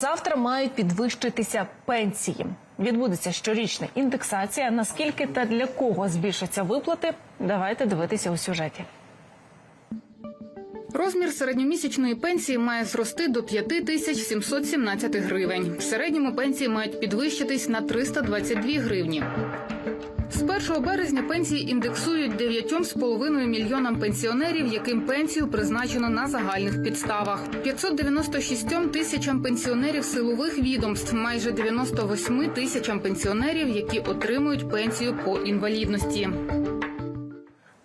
Завтра мають підвищитися пенсії. Відбудеться щорічна індексація. Наскільки та для кого збільшаться виплати? Давайте дивитися у сюжеті. Розмір середньомісячної пенсії має зрости до 5717 гривень. В середньому пенсії мають підвищитись на 322 гривні. З 1 березня пенсії індексують 9,5 мільйонам пенсіонерів, яким пенсію призначено на загальних підставах. 596 тисячам пенсіонерів силових відомств, майже 98 тисячам пенсіонерів, які отримують пенсію по інвалідності.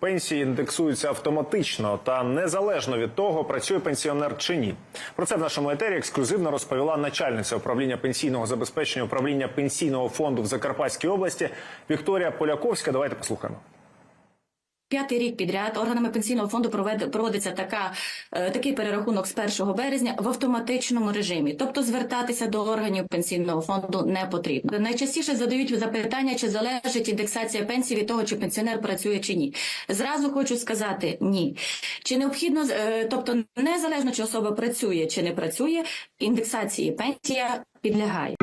Пенсії індексуються автоматично та незалежно від того, працює пенсіонер чи ні. Про це в нашому етері ексклюзивно розповіла начальниця управління пенсійного забезпечення управління пенсійного фонду в Закарпатській області Вікторія Поляковська. Давайте послухаємо. П'ятий рік підряд органами пенсійного фонду проводиться така, е, такий перерахунок з 1 березня в автоматичному режимі. Тобто звертатися до органів пенсійного фонду не потрібно. Найчастіше задають запитання, чи залежить індексація пенсії від того, чи пенсіонер працює чи ні. Зразу хочу сказати ні. Чи необхідно, е, тобто незалежно чи особа працює чи не працює, індексації пенсія підлягає.